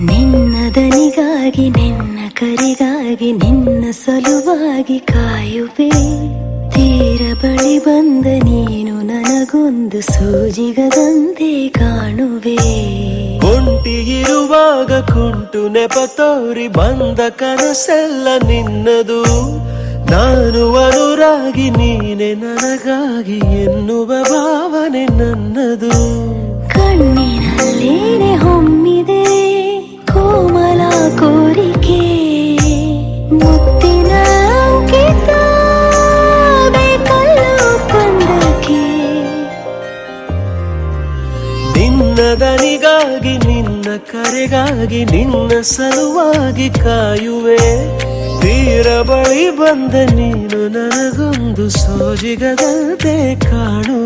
ನಿನ್ನ ದನಿಗಾಗಿ ನಿನ್ನ ಕರೆಗಾಗಿ ನಿನ್ನ ಸಲುವಾಗಿ ಕಾಯುವೆ. ತೀರ ಬಳಿ ಬಂದ ನೀನು ನನಗೊಂದು ಸೂಜಿಗದಂತೆ ಕಾಣುವೆ. ಇರುವಾಗ ಕುಂಟು ನೆಪ ತೋರಿ ಬಂದ ಕನಸೆಲ್ಲ ನಿನ್ನದು. ನಾನು ಅನುರಾಗಿ ನೀನೆ ನನಗಾಗಿ ಎನ್ನುವ ಭಾವನೆ ನನ್ನದು. ಕಣ್ಣಿನಲ್ಲೇನೆ ನಿನ್ನ ದನಿಗಾಗಿ ನಿನ್ನ ಕರೆಗಾಗಿ ನಿನ್ನ ಸಲುವಾಗಿ ಕಾಯುವೆ. ತೀರ ಬಳಿ ಬಂದ ನೀನು ನನಗೊಂದು ಸೋಜಿಗದಂತೆ ಕಾಣುವೆ.